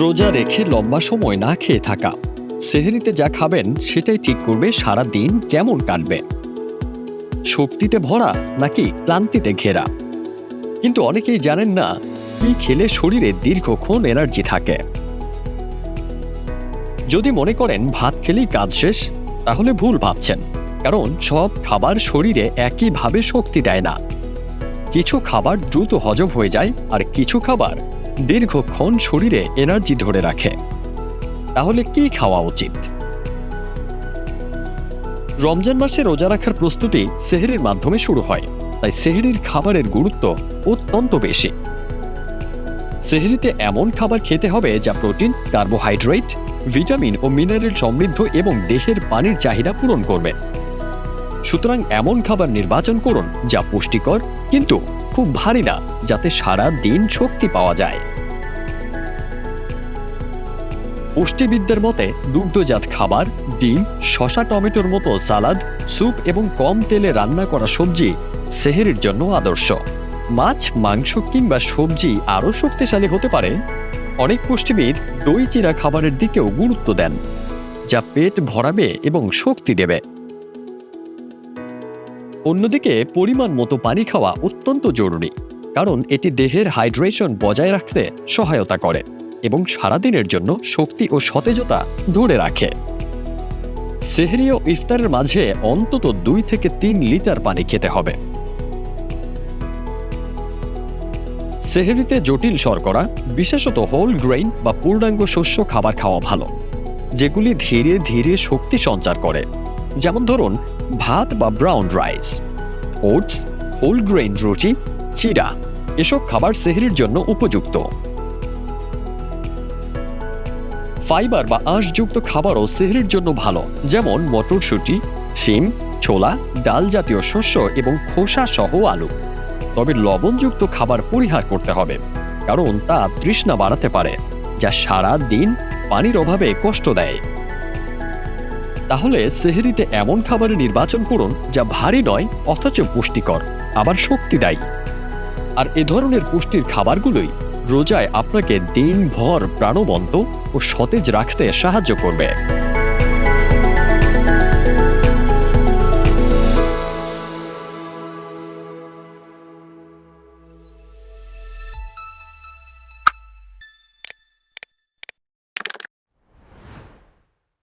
রোজা রেখে লম্বা সময় না খেয়ে থাকা। সেহেরিতে যা খাবেন, সেটাই ঠিক করবে সারা দিন কেমন কাটবে। শক্তিতে ভরা নাকি ক্লান্তিতে ঘেরা? কিন্তু অনেকেই জানেন না, কি খেলে শরীরে দীর্ঘক্ষণ এনার্জি থাকে। যদি মনে করেন ভাত খেলেই কাজ শেষ, তাহলে ভুল ভাবছেন। কারণ সব খাবার শরীরে একইভাবে শক্তি দেয় না। কিছু খাবার দ্রুত হজম হয়ে যায় আর কিছু খাবার দীর্ঘক্ষণ শরীরে এনার্জি ধরে রাখে। তাহলে কি খাওয়া উচিত? রমজান মাসে রোজা রাখার প্রস্তুতি সেহেরির মাধ্যমে শুরু হয়, তাই সেহেরির খাবারের গুরুত্ব অত্যন্ত বেশি। সেহেরিতে এমন খাবার খেতে হবে যা প্রোটিন, কার্বোহাইড্রেট, ভিটামিন ও মিনারেল সমৃদ্ধ এবং দেহের পানির চাহিদা পূরণ করবে। সুতরাং এমন খাবার নির্বাচন করুন যা পুষ্টিকর কিন্তু খুব ভারী না, যাতে সারা দিন শক্তি পাওয়া যায়। পুষ্টিবিদদের মতে, দুগ্ধজাত খাবার, ডিম, শসা, টমেটোর মতো সালাদ, স্যুপ এবং কম তেলে রান্না করা সবজি সেহেরির জন্য আদর্শ। মাছ, মাংস কিংবা সবজি আরও শক্তিশালী হতে পারে। অনেক পুষ্টিবিদ দই চিরা খাবারের দিকেও গুরুত্ব দেন, যা পেট ভরাবে এবং শক্তি দেবে। অন্যদিকে পরিমাণ মতো পানি খাওয়া অত্যন্ত জরুরি, কারণ এটি দেহের হাইড্রেশন বজায় রাখতে সহায়তা করে এবং সারাদিনের জন্য শক্তি ও সতেজতা ধরে রাখে। সেহরি ও ইফতারের মাঝে অন্তত দুই থেকে তিন লিটার পানি খেতে হবে। সেহরিতে জটিল শর্করা, বিশেষত হোল গ্রেইন বা পূর্ণাঙ্গ শস্য খাবার খাওয়া ভালো, যেগুলি ধীরে ধীরে শক্তি সঞ্চার করে। যেমন ধরুন, ভাত বা brown rice oats whole grain রুটি চিরা এসব খাবার সেহরির জন্য উপযুক্ত। ফাইবার বা আঁশযুক্ত খাবারও সেহরির জন্য ভালো, যেমন মটরশুঁটি, শিম, ছোলা, ডাল জাতীয় শস্য এবং খোসা সহ আলু। তবে লবণযুক্ত খাবার পরিহার করতে হবে, কারণ তা তৃষ্ণা বাড়াতে পারে, যা সারা দিন পানির অভাবে কষ্ট দেয়। তাহলে সেহরিতে এমন খাবারের নির্বাচন করুন যা ভারী নয়, অথচ পুষ্টিকর, আবার শক্তিদায়ী। আর এ ধরনের পুষ্টির খাবারগুলোই রোজায় আপনাকে দিনভর প্রাণবন্ত ও সতেজ রাখতে সাহায্য করবে।